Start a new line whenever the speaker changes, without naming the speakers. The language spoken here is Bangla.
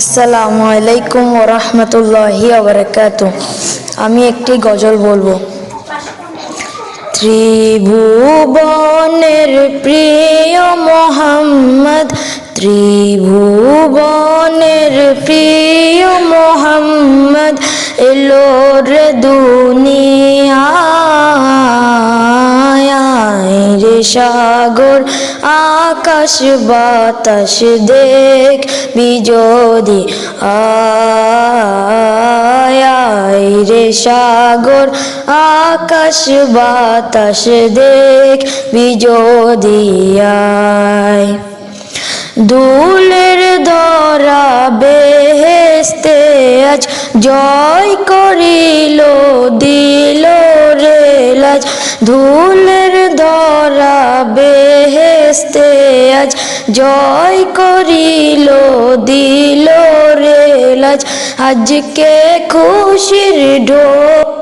আসসালামু আলাইকুম ওরহমতুল্লাহি আবরাকাত আমি একটি গজল বলব। ত্রিভুবনের প্রিয় মোহাম্মদ ত্রিভুবনের প্রিয় সাগর, আকাশ, বাতাস দেখ, বিজোদি আয় রে সাগর, আকাশ, বাতাস দেখ বিজোদিয়ায় দুলের ধরা বেহেস্তে আজ জয় করিল, দিল রে লাজ ধুলের আজ জয় করিল দিল রে আজকে খুশির ঢোল